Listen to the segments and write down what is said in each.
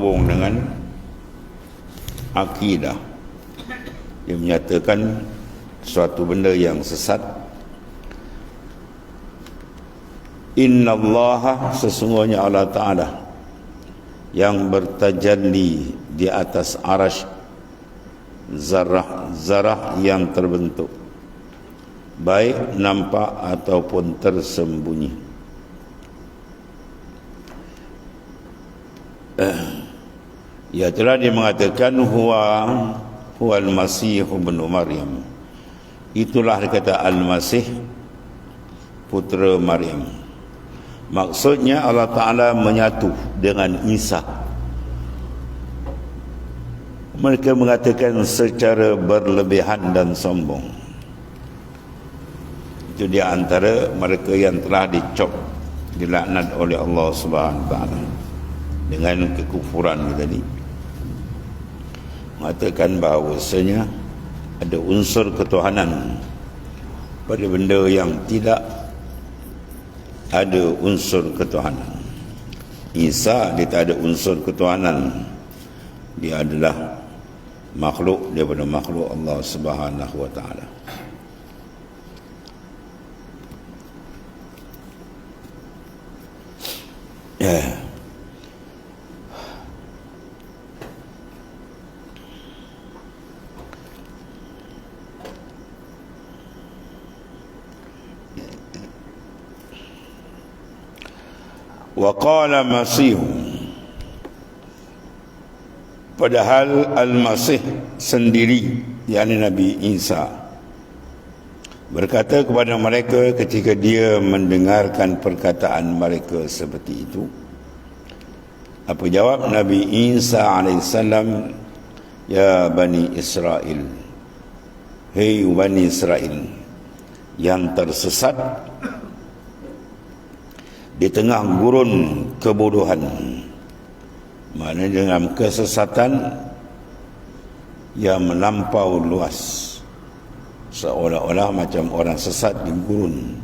hubung dengan akidah. Dia menyatakan suatu benda yang sesat. Inna Allah sesungguhnya Allah Ta'ala yang bertajalli di atas arash zarah-zarah yang terbentuk. Baik nampak ataupun tersembunyi. eh, Ya telah dia mengatakan huwa huwa al-masih ibn Maryam. Itulah dia kata al-masih putera Maryam. Maksudnya Allah Taala menyatu dengan Isa. Mereka mengatakan secara berlebihan dan sombong. Itu di antara mereka yang telah dicop dilaknat oleh Allah Subhanahu Wa Taala dengan kekufuran tadi mengatakan bahawasanya ada unsur ketuhanan pada benda yang tidak ada unsur ketuhanan. Isa dia tak ada unsur ketuhanan. Dia adalah makhluk daripada makhluk Allah Subhanahu wa taala. Yeah. Waqala Masih. Padahal Al-Masih sendiri yakni Nabi Isa berkata kepada mereka ketika dia mendengarkan perkataan mereka seperti itu. Apa jawab Nabi Isa alaihissalam ya Bani Israel. Hei Bani Israel yang tersesat di tengah gurun kebodohan. Mana dengan kesesatan yang melampau luas. Seolah-olah macam orang sesat di gurun.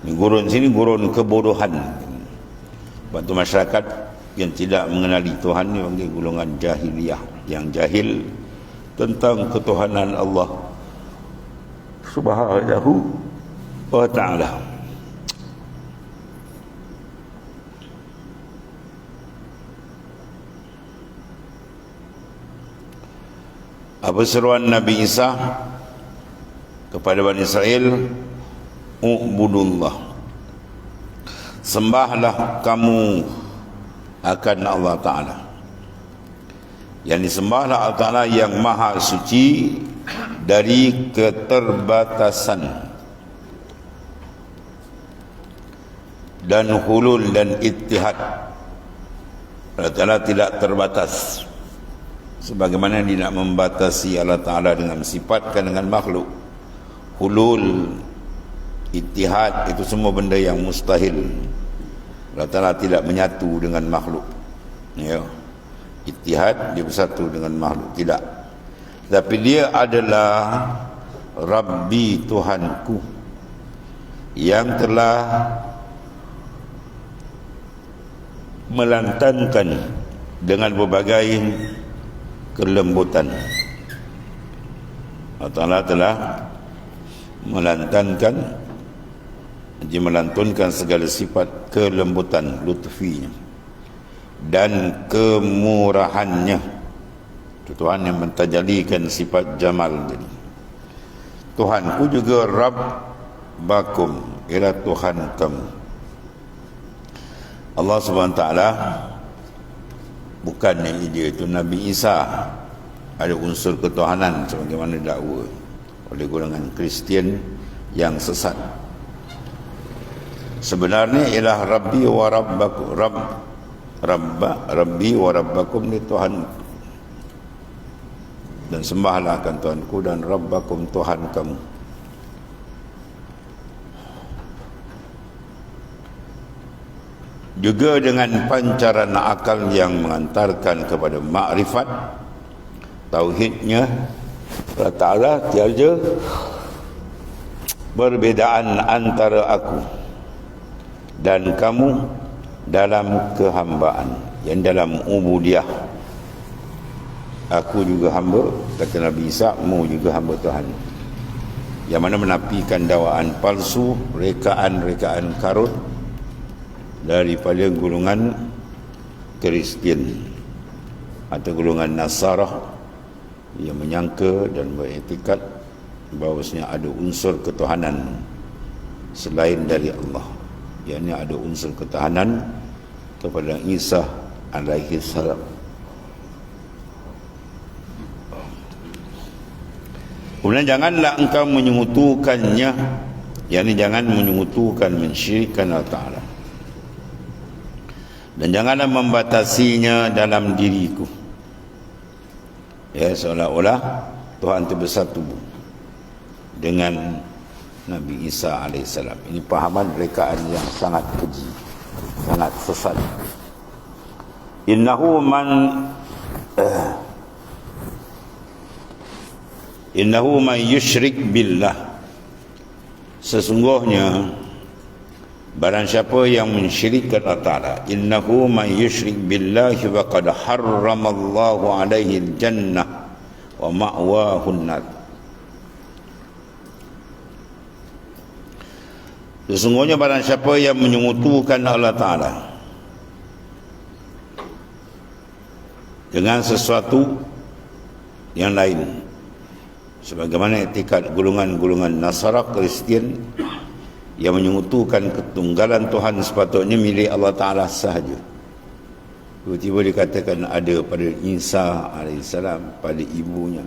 Di gurun sini gurun kebodohan. Waktu masyarakat yang tidak mengenali Tuhan ini panggil golongan jahiliyah yang jahil tentang ketuhanan Allah subhanahu wa ta'ala apa seruan Nabi Isa kepada Bani Israel? Ubudullah. Sembahlah kamu akan Allah Ta'ala. Yang disembahlah Allah Ta'ala yang maha suci dari keterbatasan. Dan hulul dan ittihad. Allah Ta'ala tidak terbatas sebagaimana dia nak membatasi Allah Ta'ala dengan sifatkan dengan makhluk. Hulul itihad itu semua benda yang mustahil. Allah Ta'ala tidak menyatu dengan makhluk. Ya. Itihad dia bersatu dengan makhluk. Tidak. Tapi dia adalah Rabbi Tuhanku yang telah melantankan dengan berbagai kelembutan. Allah Ta'ala telah melantankan dia melantunkan segala sifat kelembutan lutfinya dan kemurahannya. Tuhan yang mentajalikan sifat jamal jadi Tuhanku juga Rabb bakum ila Tuhan kamu. Allah Subhanahu taala bukan yang dia itu Nabi Isa. Ada unsur ketuhanan sebagaimana dakwa oleh golongan Kristian yang sesat. Sebenarnya ialah Rabbi wa Rabbakum Rabb Rabba Rabbi wa Rabbakum ni Tuhan. Dan sembahlah akan Tuhanku dan Rabbakum Tuhan kamu juga dengan pancaran akal yang mengantarkan kepada makrifat tauhidnya Allah Ta'ala tiada perbezaan antara aku dan kamu dalam kehambaan yang dalam ubudiah. Aku juga hamba kata Nabi Isa mu juga hamba Tuhan. Yang mana menafikan dakwaan palsu rekaan-rekaan karut daripada golongan Kristian atau golongan Nasarah. Yang menyangka dan beretikat bahawasanya ada unsur ketuhanan selain dari Allah. Yang ini ada unsur ketuhanan kepada Isa alaihi salam. Kemudian janganlah engkau menyekutukannya. Yang ini jangan menyekutukan mensyirikkan Allah Ta'ala dan janganlah membatasinya dalam diriku. Ya seolah-olah Tuhan itu bersatu dengan Nabi Isa AS. Ini pahaman rekaan yang sangat keji sangat sesat. Innahu man uh, innahu man yushrik billah. Sesungguhnya barang siapa yang mensyirikkan Allah Ta'ala innahu man yushrik billahi faqad harramallahu alaihi jannah wa ma'wahu nar sesungguhnya barang siapa yang menyekutukan Allah Ta'ala dengan sesuatu yang lain sebagaimana etikad golongan-golongan Nasara Kristian yang menyekutukan ketunggalan Tuhan sepatutnya milik Allah Ta'ala sahaja. Tiba-tiba dikatakan ada pada Isa AS pada ibunya.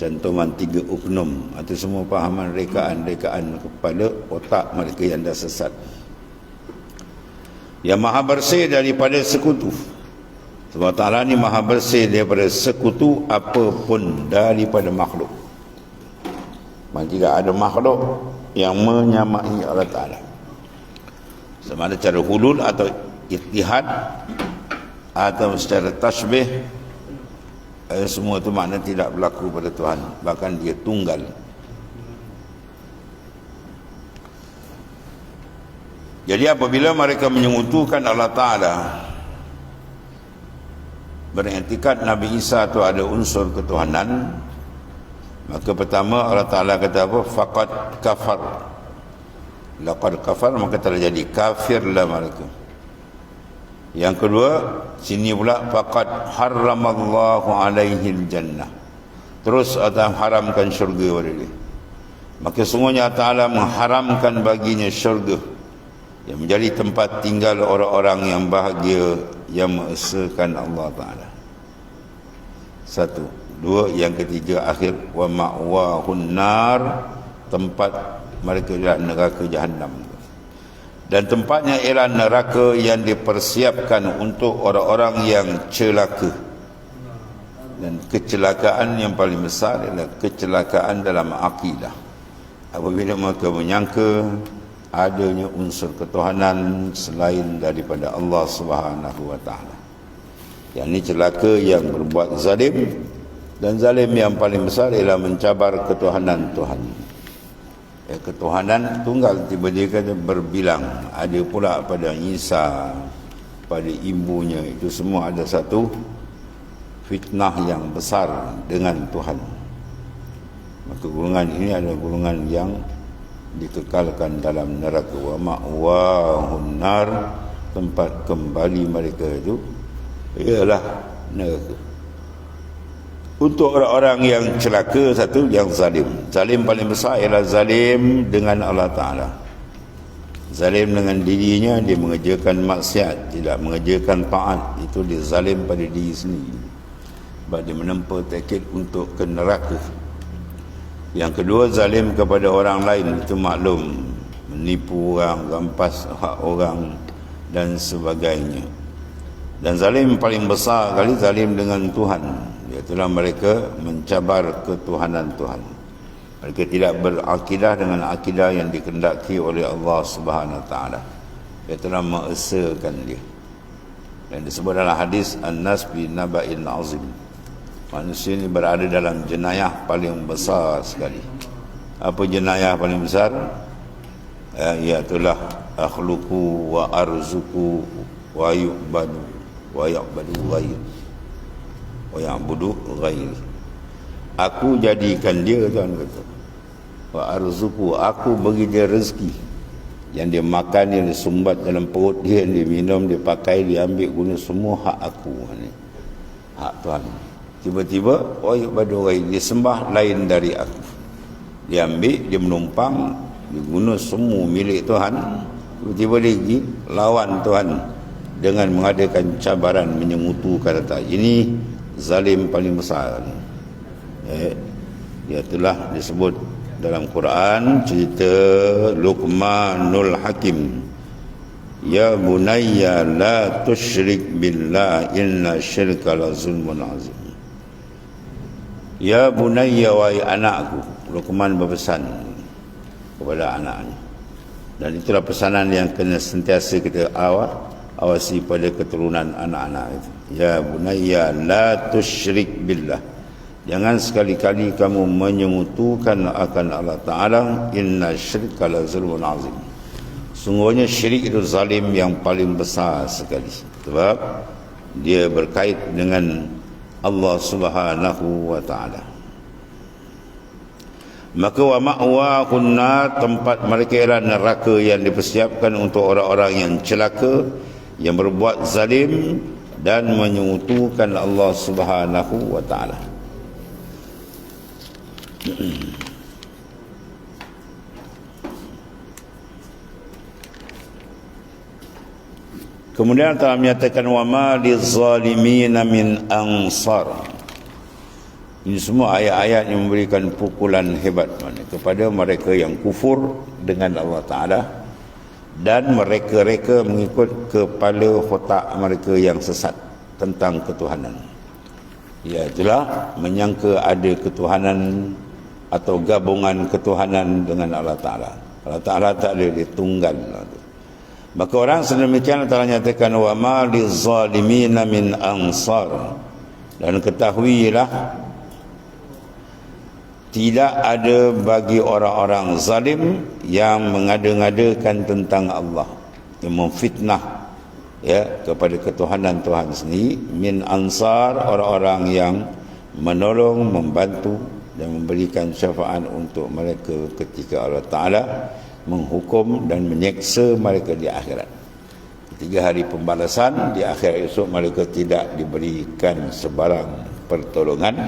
Cantuman tiga uknum atau semua pahaman rekaan-rekaan kepada otak mereka yang dah sesat. Yang maha bersih daripada sekutu. Sebab Ta'ala ni maha bersih daripada sekutu apapun daripada makhluk. Jika ada makhluk yang menyamai Allah Ta'ala. Sama ada cara hulul atau itihad atau secara tasbih eh, semua itu makna tidak berlaku pada Tuhan. Bahkan dia tunggal. Jadi apabila mereka menyungutukan Allah Ta'ala beriktikad Nabi Isa itu ada unsur ketuhanan maka pertama Allah Taala kata apa? Faqad kafar. Laqad kafar maka telah jadi kafir lah mereka yang kedua sini pula faqad haramallahu alaihi jannah. Terus Allah haramkan syurga pada dia. Maka sungguhnya Allah Taala mengharamkan baginya syurga. Yang menjadi tempat tinggal orang-orang yang bahagia yang mengesahkan Allah Ta'ala. Satu dua yang ketiga akhir wa ma'wahun nar tempat mereka dalam neraka jahannam. Dan tempatnya ialah neraka yang dipersiapkan untuk orang-orang yang celaka. Dan kecelakaan yang paling besar adalah kecelakaan dalam akidah. Apabila mereka menyangka adanya unsur ketuhanan selain daripada Allah Subhanahu wa taala. Yang ini celaka yang berbuat zalim dan zalim yang paling besar ialah mencabar ketuhanan Tuhan. Ya, ketuhanan tunggal tiba-tiba berbilang ada pula pada Isa pada ibunya itu semua ada satu fitnah yang besar dengan Tuhan. Maka golongan ini adalah golongan yang dikekalkan dalam neraka wa ma'wahun nar tempat kembali mereka itu ialah neraka untuk orang-orang yang celaka satu yang zalim. Zalim paling besar ialah zalim dengan Allah Ta'ala. Zalim dengan dirinya dia mengerjakan maksiat tidak mengerjakan taat. Itu dia zalim pada diri sendiri. Sebab dia menempuh tekad untuk ke neraka. Yang kedua zalim kepada orang lain itu maklum. Menipu orang, rampas hak orang dan sebagainya. Dan zalim paling besar kali zalim dengan Tuhan. Iaitulah mereka mencabar ketuhanan Tuhan. Mereka tidak berakidah dengan akidah yang dikendaki oleh Allah Subhanahu taala. Iaitulah mengesakan dia. Dan disebut dalam hadis An-Nas bi Naba'in Azim manusia ini berada dalam jenayah paling besar sekali apa jenayah paling besar ya, iaitulah akhluku wa arzuku wa yu'badu wa ya'budu ghairi wa ya'budu ghairi. Aku jadikan dia tuan kata. Wa arzuku aku bagi dia rezeki. Yang dia makan yang dia sumbat dalam perut dia yang dia minum dia pakai dia ambil guna semua hak aku ni. Hak tuan. Tiba-tiba wa ya'budu ghairi. Dia sembah lain dari aku. Dia ambil dia menumpang dia guna semua milik Tuhan tiba-tiba dia pergi lawan Tuhan dengan mengadakan cabaran menyengutu kata ini zalim paling besar. Eh, dia telah disebut dalam Quran cerita Luqmanul Hakim. Ya bunayya la tushrik billah inna syirka la zulmun azim. Ya bunayya wa anakku Luqman berpesan kepada anaknya. Dan itulah pesanan yang kena sentiasa kita awal awasi pada keturunan anak-anak itu. Ya bunayya la tusyrik billah. Jangan sekali-kali kamu menyemutukan akan Allah Taala. Inna syirka la zulmun azim. Sungguhnya syirik itu zalim yang paling besar sekali. Sebab dia berkait dengan Allah Subhanahu wa taala. Maka wa ma'wahun tempat mereka ialah neraka yang dipersiapkan untuk orang-orang yang celaka yang berbuat zalim dan menyekutukan Allah Subhanahu wa taala. Kemudian telah menyatakan wa ma lizalimin min ansar. Ini semua ayat-ayat yang memberikan pukulan hebat mana kepada mereka yang kufur dengan Allah Taala dan mereka-reka mengikut kepala otak mereka yang sesat tentang ketuhanan. Itulah menyangka ada ketuhanan atau gabungan ketuhanan dengan Allah Taala. Allah Taala tak ada dia tunggal. Maka orang sedemikian telah nyatakan wa ma lizalimin min ansar. Dan ketahuilah tidak ada bagi orang-orang zalim yang mengada-ngadakan tentang Allah. Yang memfitnah ya kepada ketuhanan Tuhan sendiri. Min ansar orang-orang yang menolong membantu dan memberikan syafaat untuk mereka ketika Allah Taala menghukum dan menyeksa mereka di akhirat. Tiga hari pembalasan di akhir esok mereka tidak diberikan sebarang pertolongan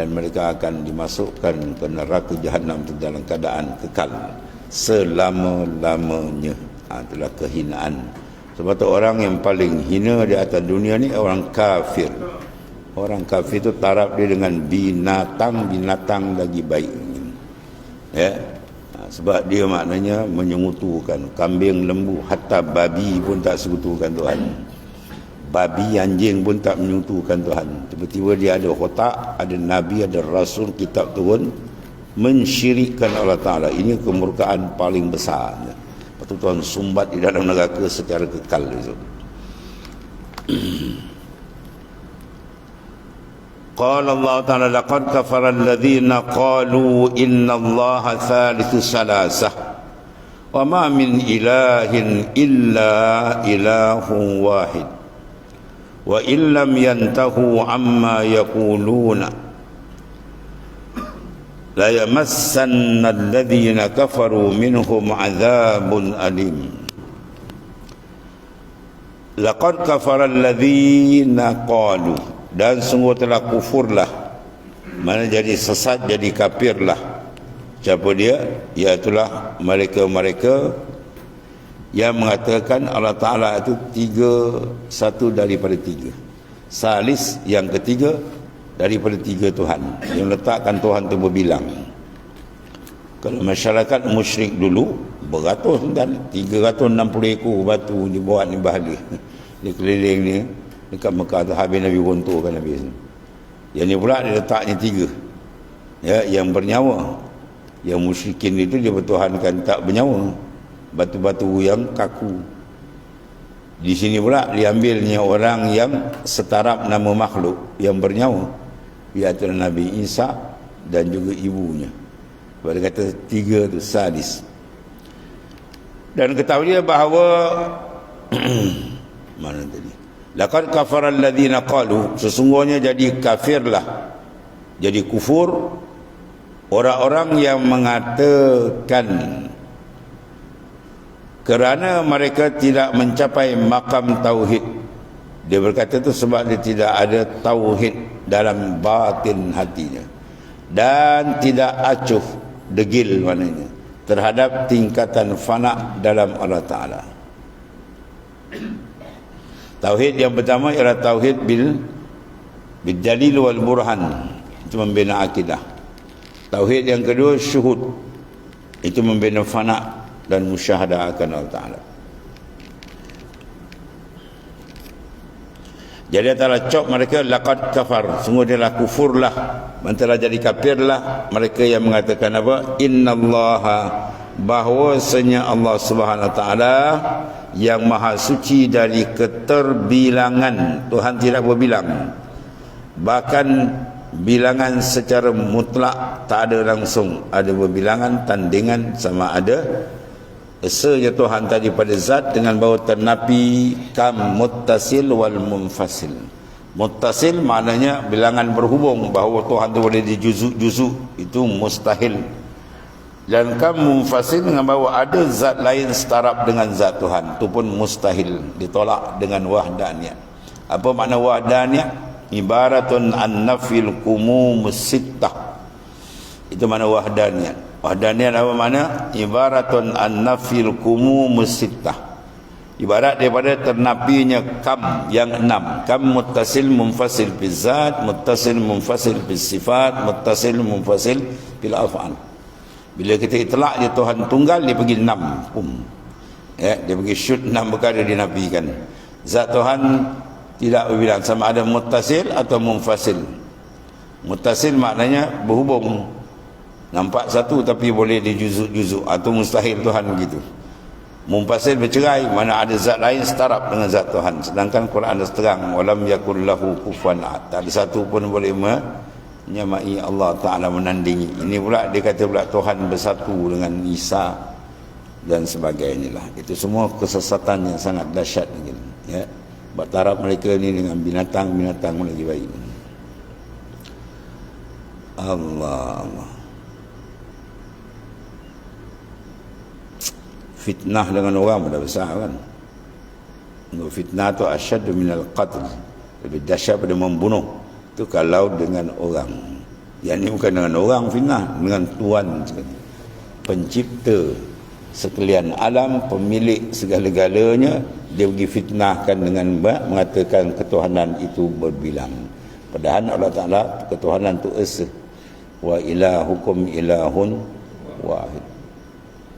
dan mereka akan dimasukkan ke neraka jahanam itu dalam keadaan kekal. Selama-lamanya. Ha, itulah kehinaan. Sebab tu orang yang paling hina di atas dunia ni orang kafir. Orang kafir itu taraf dia dengan binatang-binatang lagi baik. Ya? Ha, sebab dia maknanya menyengutukan. Kambing lembu hatta babi pun tak sekutukan Tuhan babi anjing pun tak menyutukan Tuhan. Tiba-tiba dia ada khotak ada nabi ada rasul kitab turun mensyirikkan Allah Ta'ala. Ini kemurkaan paling besar. Lepas tu Tuhan sumbat di dalam neraka secara kekal itu. قال الله تعالى لقد كفر الذين قالوا إن الله ثالث ثلاثة وما من إله إلا إله واحد wa illam yantahu amma yaquluna. La yamassanna alladhina kafaru minhum adhabun alim. Laqad kafara alladhina qalu. Dan sungguh telah kufurlah. Mana jadi sesat jadi kafirlah. Siapa dia? Iaitu mereka-mereka yang mengatakan Allah Ta'ala itu tiga satu daripada tiga. Salis yang ketiga daripada tiga Tuhan. Yang letakkan Tuhan itu berbilang. Kalau masyarakat musyrik dulu beratus kan 360 ekor batu dibuat ni bahagia. Di keliling ni dekat Mekah tu habis Nabi runtuhkan habis yang ni pula dia letaknya tiga. Ya, yang bernyawa. Yang musyrikin itu dia bertuhankan tak bernyawa batu-batu yang kaku. Di sini pula diambilnya orang yang setarap nama makhluk yang bernyawa iaitu Nabi Isa dan juga ibunya. Pada kata tiga tu sadis. Dan ketahui bahawa mana tadi? Laqad kafara alladhina qalu sesungguhnya jadi kafirlah jadi kufur orang-orang yang mengatakan kerana mereka tidak mencapai makam tauhid dia berkata itu sebab dia tidak ada tauhid dalam batin hatinya dan tidak acuh degil maknanya terhadap tingkatan fana dalam Allah Taala. Tauhid yang pertama ialah tauhid bil bil dalil wal burhan itu membina akidah. Tauhid yang kedua syuhud itu membina fana dan musyahadah akan Allah Taala. Jadi antara cop mereka laqad kafar. Sungguh dia lah kufurlah. Antara jadi kafirlah mereka yang mengatakan apa? Innallaha bahwasanya Allah Subhanahu Taala yang maha suci dari keterbilangan. Tuhan tidak berbilang. Bahkan bilangan secara mutlak tak ada langsung. Ada berbilangan tandingan sama ada Esanya Tuhan tadi pada zat dengan bahawa ternapi kam muttasil wal munfasil. Muttasil maknanya bilangan berhubung bahawa Tuhan tu boleh dijuzuk-juzuk itu mustahil. Dan kam munfasil dengan bahawa ada zat lain setarap dengan zat Tuhan itu pun mustahil ditolak dengan wahdaniyah. Apa makna wahdaniyah? Ibaratun an nafil kumum sittah. Itu makna wahdaniyah. Wahdaniyah apa mana? Ibaratun an-nafil kumu sittah. Ibarat daripada ternapinya kam yang enam. Kam muttasil munfasil bil zat, muttasil munfasil bil sifat, muttasil munfasil bil af'al. Bila kita itlak dia Tuhan tunggal dia pergi enam. Pum. Ya, dia pergi shoot enam perkara dinafikan. Zat Tuhan tidak berbilang sama ada muttasil atau munfasil. Muttasil maknanya berhubung Nampak satu tapi boleh dijuzuk-juzuk Atau mustahil Tuhan begitu. Mumpasil bercerai Mana ada zat lain setarap dengan zat Tuhan. Sedangkan Quran ada terang Walam yakul lahu kufan Tak ada satu pun boleh menyamai Allah Ta'ala menandingi. Ini pula dia kata pula Tuhan bersatu dengan Isa Dan sebagainya lah. Itu semua kesesatan yang sangat dahsyat ya. Bertarap mereka ni dengan binatang-binatang lagi baik. Allah Allah fitnah dengan orang pada besar kan? Fitnah tu asyad minal qatl. Lebih dahsyat pada membunuh. Tu kalau dengan orang. Yang ni bukan dengan orang fitnah dengan tuan pencipta sekalian alam pemilik segala-galanya dia pergi fitnahkan dengan mengatakan ketuhanan itu berbilang. Padahal Allah Ta'ala ketuhanan itu esa. Wa ilahukum ilahun wahid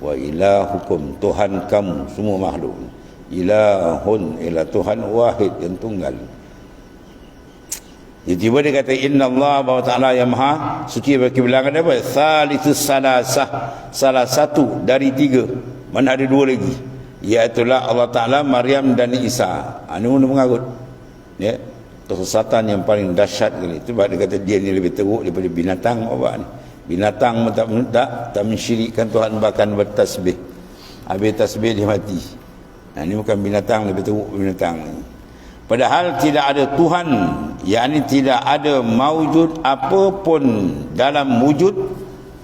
wa ilahukum Tuhan kamu semua makhluk. Ilahun ila Tuhan wahid yang tunggal. Jadi tiba dia kata inna Allah bahawa ta'ala yang maha suci bagi bilangan apa? Salisu salasah. Salah satu dari tiga. Mana ada dua lagi? Iaitulah Allah Ta'ala Maryam dan Isa. Ini pun mengarut. Ya? Kesesatan yang paling dahsyat kali itu dia kata dia ni lebih teruk daripada binatang apa ni binatang pun tak tak, tak mensyirikkan Tuhan bahkan bertasbih. Habis tasbih dia mati. Nah, ini bukan binatang lebih teruk binatang ni. Padahal tidak ada Tuhan yakni tidak ada maujud apapun dalam wujud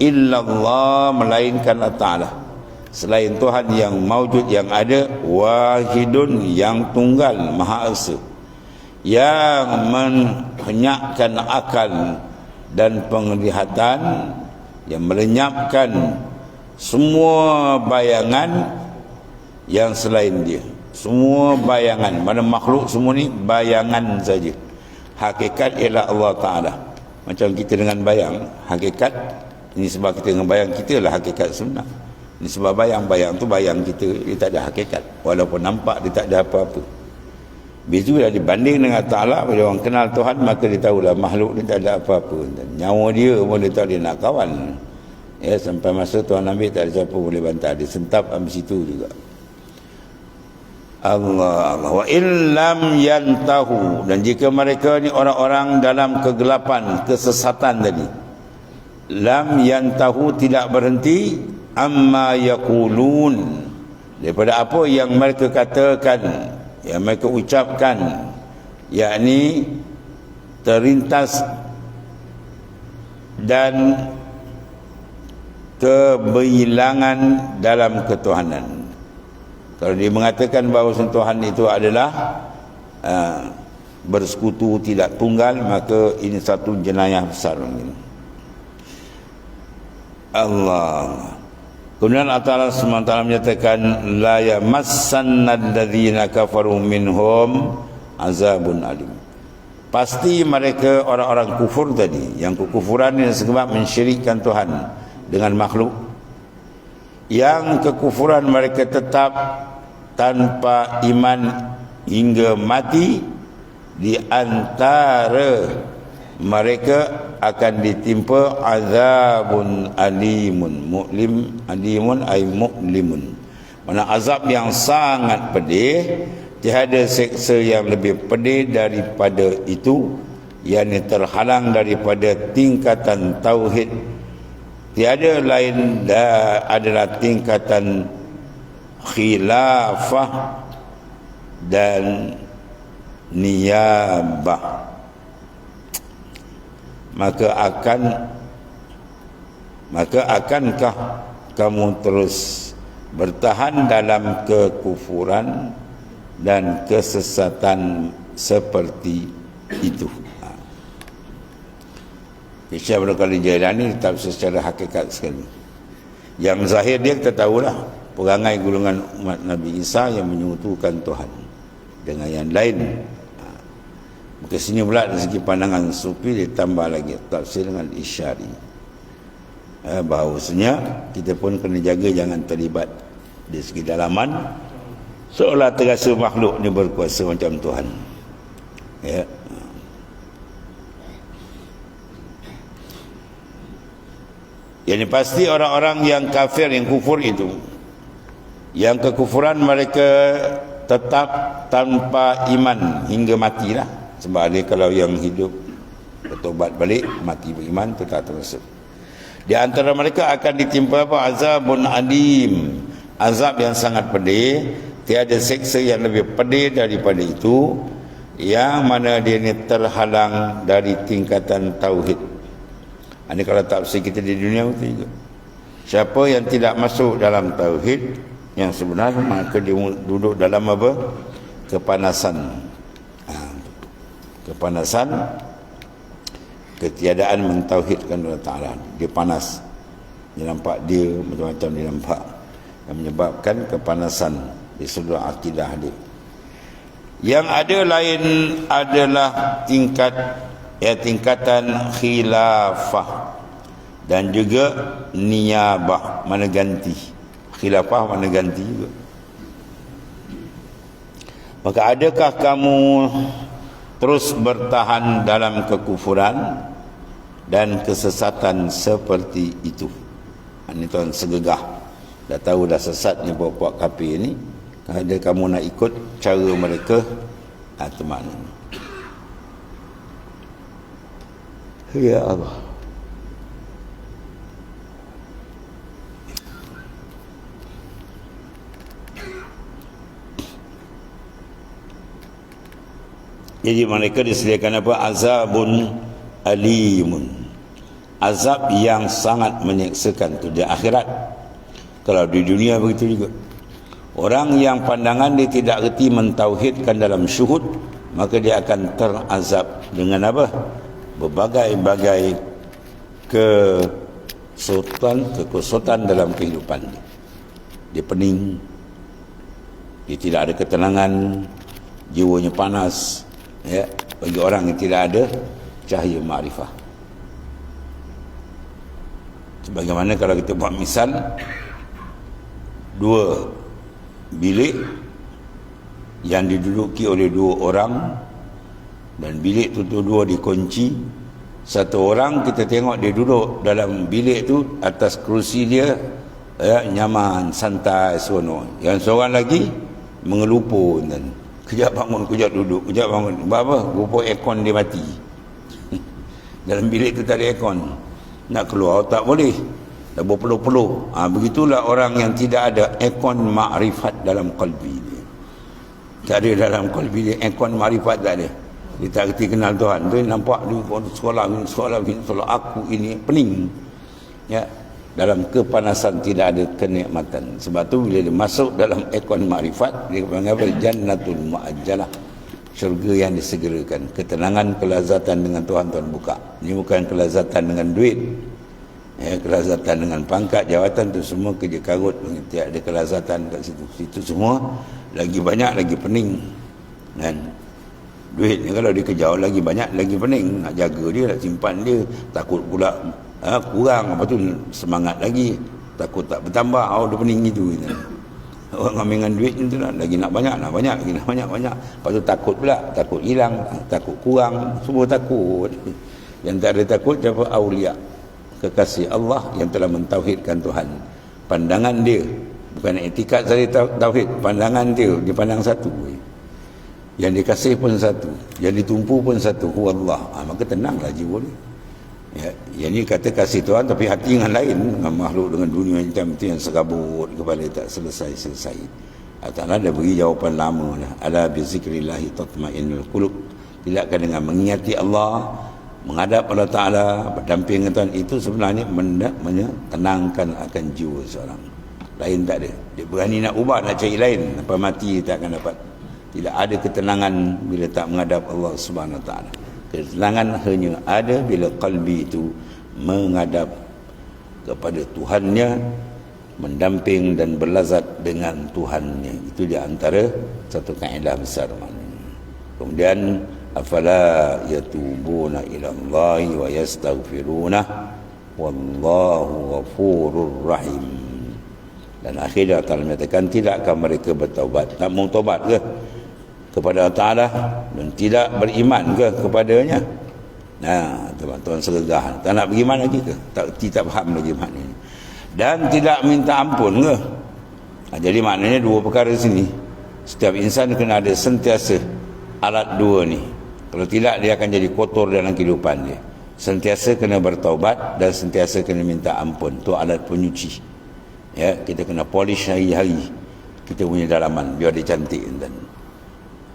illallah melainkan Allah selain Tuhan yang maujud yang ada wahidun yang tunggal maha esa. Yang menyenyakkan akal dan penglihatan yang melenyapkan semua bayangan yang selain dia. Semua bayangan. Mana makhluk semua ni? Bayangan saja. Hakikat ialah Allah Ta'ala. Macam kita dengan bayang hakikat ini sebab kita dengan bayang kita lah hakikat sebenar ini sebab bayang-bayang tu bayang kita dia tak ada hakikat. Walaupun nampak dia tak ada apa-apa bila dibanding dengan Ta'ala Bila orang kenal Tuhan Maka dia tahulah makhluk ni tak ada apa-apa. Nyawa dia pun dia tahu dia nak kawan. Ya sampai masa Tuhan ambil Tak ada siapa boleh bantah. Dia sentap ambil situ juga. Allah Allah. Wa illam yantahu. Dan jika mereka ni orang-orang dalam kegelapan Kesesatan tadi Lam yantahu tidak berhenti Amma yakulun. Daripada apa yang mereka katakan yang mereka ucapkan yakni terlintas dan kebilangan dalam ketuhanan. Kalau dia mengatakan bahawa Tuhan itu adalah uh, bersekutu tidak tunggal maka ini satu jenayah besar. Allah Kemudian Allah SWT menyatakan La yamassanna alladhina kafaru minhum azabun alim. Pasti mereka orang-orang kufur tadi Yang kekufuran yang sebab mensyirikkan Tuhan Dengan makhluk. Yang kekufuran mereka tetap Tanpa iman hingga mati Di antara mereka akan ditimpa azabun alimun. Mu'lim alimun ay mu'limun. Mana azab yang sangat pedih tiada seksa yang lebih pedih daripada itu yang terhalang daripada tingkatan tauhid. Tiada lain dah adalah tingkatan khilafah dan niyabah maka akan maka akankah kamu terus bertahan dalam kekufuran dan kesesatan seperti itu? Ha. Isya berkali Jailani tetap secara hakikat sekali. Yang zahir dia kita tahulah perangai golongan umat Nabi Isa yang menyutukan Tuhan. Dengan yang lain Maka sini pula dari segi pandangan sufi ditambah lagi tafsir dengan isyari. Eh, bahawasanya kita pun kena jaga jangan terlibat di segi dalaman seolah terasa makhluk ni berkuasa macam Tuhan. Ya. Yang pasti orang-orang yang kafir yang kufur itu yang kekufuran mereka tetap tanpa iman hingga matilah sebab dia kalau yang hidup bertobat balik mati beriman itu tak termasuk. Di antara mereka akan ditimpa apa? Azabun adim azab yang sangat pedih. Tiada seksa yang lebih pedih daripada itu yang mana dia ini terhalang dari tingkatan tauhid. Ini kalau bersih kita di dunia itu juga. Siapa yang tidak masuk dalam tauhid yang sebenar maka dia duduk dalam apa? Kepanasan kepanasan ketiadaan mentauhidkan Allah Ta'ala. Dia panas. Dia nampak dia macam-macam dia nampak. Yang menyebabkan kepanasan di seluruh akidah dia. Yang ada lain adalah tingkat ya tingkatan khilafah. Dan juga niyabah mana ganti. Khilafah mana ganti juga. Maka adakah kamu terus bertahan dalam kekufuran dan kesesatan seperti itu. Ini tuan segegah. Dah tahu dah sesat ni puak-puak kapi ni. Ada kamu nak ikut cara mereka, ah, teman. Ya Allah. Jadi mereka disediakan apa? Azabun alimun. Azab yang sangat menyeksakan itu di akhirat. Kalau di dunia begitu juga. Orang yang pandangan dia tidak reti mentauhidkan dalam syuhud, maka dia akan terazab dengan apa? Berbagai-bagai kesutan, kekusutan dalam kehidupan dia. Dia pening. Dia tidak ada ketenangan. Jiwanya panas ya bagi orang yang tidak ada cahaya makrifah. Sebagaimana kalau kita buat misal dua bilik yang diduduki oleh dua orang dan bilik tu dua dikunci satu orang kita tengok dia duduk dalam bilik tu atas kerusi dia ya, nyaman santai seronok. Yang seorang lagi mengelupur dan Kejap bangun, kejap duduk, kejap bangun. Sebab apa? Rupa aircon dia mati. Dalam bilik tu tak ada aircon. Nak keluar tak boleh. Dah berpeluh-peluh. Ha, begitulah orang yang tidak ada aircon makrifat dalam kalbi dia. Tak ada dalam kalbi dia aircon makrifat tak ada. dia tak kerti kenal Tuhan tu nampak dia sekolah sekolah ini sekolah aku ini pening ya dalam kepanasan tidak ada kenikmatan. Sebab tu bila dia masuk dalam ekon makrifat dia panggil jannatul muajjalah. Syurga yang disegerakan. Ketenangan kelazatan dengan Tuhan Tuhan buka. Ini bukan kelazatan dengan duit. Ya, kelazatan dengan pangkat jawatan tu semua kerja karut. Tidak ada kelazatan kat situ. Situ semua lagi banyak lagi pening. Kan? Duit ni kalau dia lagi banyak lagi pening. Nak jaga dia nak simpan dia. Takut pula ha, kurang. Apa tu semangat lagi. Takut tak bertambah. Oh dia pening gitu. Gitu orang dengan duit tu nak lagi nak banyak nak banyak lagi nak banyak banyak. Lepas tu takut pula. Takut hilang takut kurang. Semua takut. Yang tak ada takut siapa? Aulia. Kekasih Allah yang telah mentauhidkan Tuhan. Pandangan dia. Bukan etikat saja tauhid. Pandangan dia. Dia pandang satu. Yang dikasih pun satu. Yang ditumpu pun satu. Hu Allah ha, maka tenanglah jiwa ni ya, yang ni kata kasih Tuhan tapi hati dengan lain. Dengan makhluk dengan dunia macam tu yang serabut kepala tak selesai-selesai. Allah dah beri jawapan lama lah. ala bi zikrillahi tatma'innul qulub. Tidakkan dengan mengingati Allah menghadap Allah Ta'ala berdamping dengan Tuhan. Itu sebenarnya menenangkan akan jiwa seorang. Lain tak ada. Dia berani nak ubah nak cari lain. Apa mati tak akan dapat. Tidak ada ketenangan bila tak menghadap Allah Subhanahu taala ketenangan hanya ada bila kalbi itu menghadap kepada Tuhannya mendamping dan berlazat dengan Tuhannya. Itu di antara satu kaedah besar kemudian afala yatubuna ila Allah wa yastaghfiruna wallahu ghafurur rahim. Dan akhirnya Allah menyatakan tidakkah mereka bertaubat? Tak mau taubat ke kepada Ta'ala dan tidak beriman ke kepadanya? Nah tuan-tuan selegah tak nak pergi mana lagi ke? Tak, tidak faham lagi makna ini dan tidak minta ampun ke? Nah, jadi maknanya dua perkara sini. Setiap insan kena ada sentiasa alat dua ni. Kalau tidak dia akan jadi kotor dalam kehidupan dia. Sentiasa kena bertaubat dan sentiasa kena minta ampun. Tu alat penyuci. Ya kita kena polish hari-hari. Kita punya dalaman biar dia cantik dan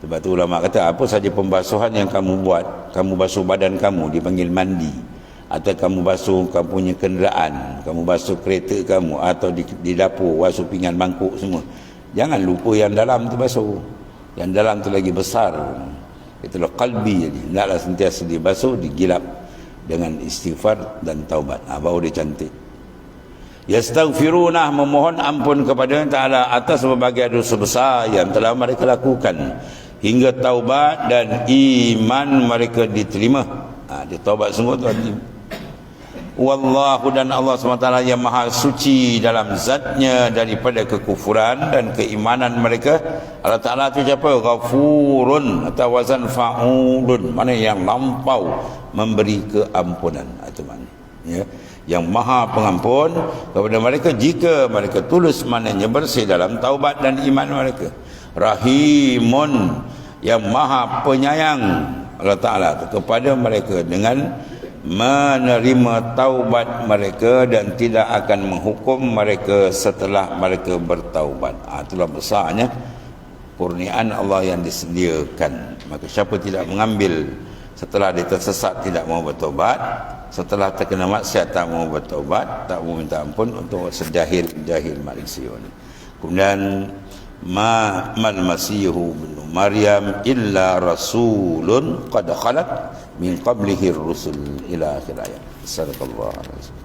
sebab tu ulama kata apa saja pembasuhan yang kamu buat, kamu basuh badan kamu dipanggil mandi atau kamu basuh kamu punya kenderaan, kamu basuh kereta kamu atau di, di dapur basuh pinggan mangkuk semua. Jangan lupa yang dalam tu basuh. Yang dalam tu lagi besar. Itulah kalbi jadi. Hendaklah sentiasa dibasuh, digilap dengan istighfar dan taubat. Ha, baru dia cantik. Yastaghfiruna memohon ampun kepada Allah Ta'ala atas berbagai dosa besar yang telah mereka lakukan hingga taubat dan iman mereka diterima. Ha, dia taubat sungguh tu hati Wallahu dan Allah SWT yang maha suci dalam zatnya daripada kekufuran dan keimanan mereka. Allah Ta'ala itu siapa? Ghafurun atau wazan fa'ulun. Mana yang lampau memberi keampunan. Itu mana ya. Yang maha pengampun kepada mereka jika mereka tulus maknanya bersih dalam taubat dan iman mereka rahimun yang maha penyayang. Allah Ta'ala kepada mereka dengan menerima taubat mereka dan tidak akan menghukum mereka setelah mereka bertaubat. Ha, itulah besarnya kurniaan Allah yang disediakan. Maka siapa tidak mengambil setelah dia tersesat tidak mau bertaubat setelah terkena maksiat tak mau bertaubat tak mau minta ampun untuk sejahil-jahil manusia kemudian ma mal masihu bin maryam illa rasulun qad khalat min qablihi ar-rusul ila akhir ayat sallallahu alaihi wasallam